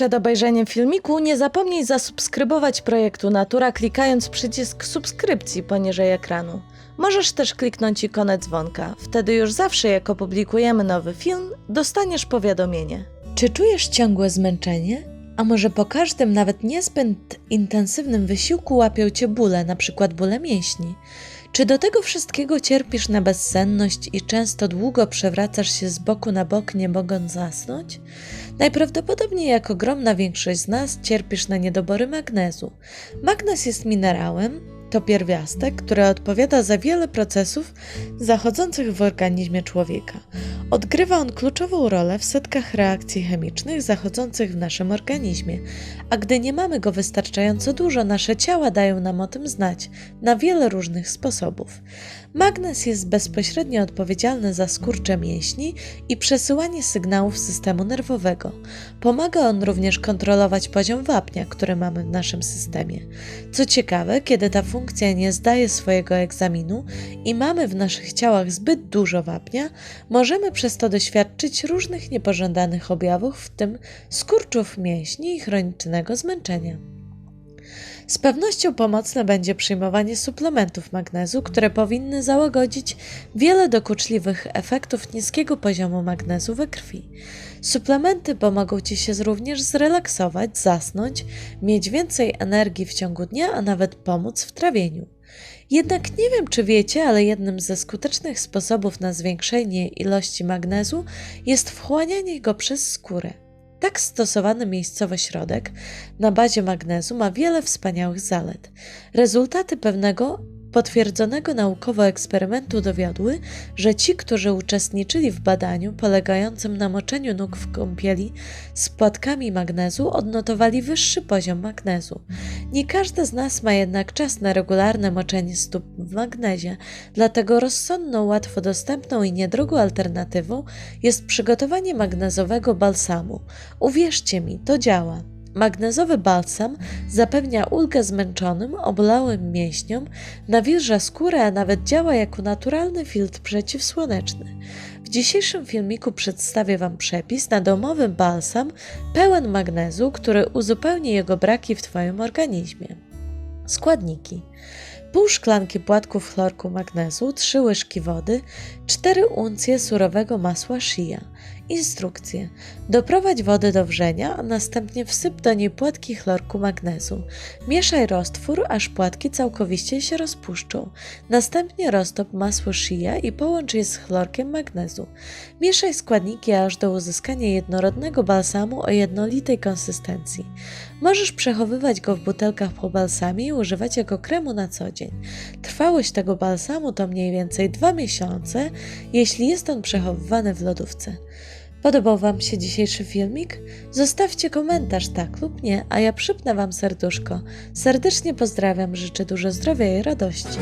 Przed obejrzeniem filmiku nie zapomnij zasubskrybować projektu Natura klikając przycisk subskrypcji poniżej ekranu. Możesz też kliknąć ikonę dzwonka, wtedy już zawsze jak opublikujemy nowy film, dostaniesz powiadomienie. Czy czujesz ciągłe zmęczenie? A może po każdym, nawet niezbyt intensywnym wysiłku łapią cię bóle, na przykład bóle mięśni? Czy do tego wszystkiego cierpisz na bezsenność i często długo przewracasz się z boku na bok, nie mogąc zasnąć? Najprawdopodobniej, jak ogromna większość z nas, cierpisz na niedobory magnezu. Magnez jest minerałem, to pierwiastek, który odpowiada za wiele procesów zachodzących w organizmie człowieka. Odgrywa on kluczową rolę w setkach reakcji chemicznych zachodzących w naszym organizmie, a gdy nie mamy go wystarczająco dużo, nasze ciała dają nam o tym znać na wiele różnych sposobów. Magnez jest bezpośrednio odpowiedzialny za skurcze mięśni i przesyłanie sygnałów systemu nerwowego. Pomaga on również kontrolować poziom wapnia, który mamy w naszym systemie. Co ciekawe, kiedy ta funkcja nie zdaje swojego egzaminu i mamy w naszych ciałach zbyt dużo wapnia, możemy przez to doświadczyć różnych niepożądanych objawów, w tym skurczów mięśni i chronicznego zmęczenia. Z pewnością pomocne będzie przyjmowanie suplementów magnezu, które powinny załagodzić wiele dokuczliwych efektów niskiego poziomu magnezu we krwi. Suplementy pomogą Ci się również zrelaksować, zasnąć, mieć więcej energii w ciągu dnia, a nawet pomóc w trawieniu. Jednak nie wiem, czy wiecie, ale jednym ze skutecznych sposobów na zwiększenie ilości magnezu jest wchłanianie go przez skórę. Tak stosowany miejscowy środek na bazie magnezu ma wiele wspaniałych zalet. Rezultaty pewnego potwierdzonego naukowo eksperymentu dowiodły, że ci, którzy uczestniczyli w badaniu polegającym na moczeniu nóg w kąpieli z płatkami magnezu, odnotowali wyższy poziom magnezu. Nie każdy z nas ma jednak czas na regularne moczenie stóp w magnezie, dlatego rozsądną, łatwo dostępną i niedrogą alternatywą jest przygotowanie magnezowego balsamu. Uwierzcie mi, to działa. Magnezowy balsam zapewnia ulgę zmęczonym, obolałym mięśniom, nawilża skórę, a nawet działa jako naturalny filtr przeciwsłoneczny. W dzisiejszym filmiku przedstawię Wam przepis na domowy balsam pełen magnezu, który uzupełni jego braki w Twoim organizmie. Składniki: pół szklanki płatków chlorku magnezu, 3 łyżki wody, 4 uncje surowego masła shia. Instrukcje: Doprowadź wodę do wrzenia, a następnie wsyp do niej płatki chlorku magnezu. Mieszaj roztwór, aż płatki całkowicie się rozpuszczą. Następnie roztop masło shia i połącz je z chlorkiem magnezu. Mieszaj składniki aż do uzyskania jednorodnego balsamu o jednolitej konsystencji. Możesz przechowywać go w butelkach po balsamie i używać jako kremu na co dzień. Trwałość tego balsamu to mniej więcej 2 miesiące, jeśli jest on przechowywany w lodówce. Podobał Wam się dzisiejszy filmik? Zostawcie komentarz tak lub nie, a ja przypnę Wam serduszko. Serdecznie pozdrawiam, życzę dużo zdrowia i radości.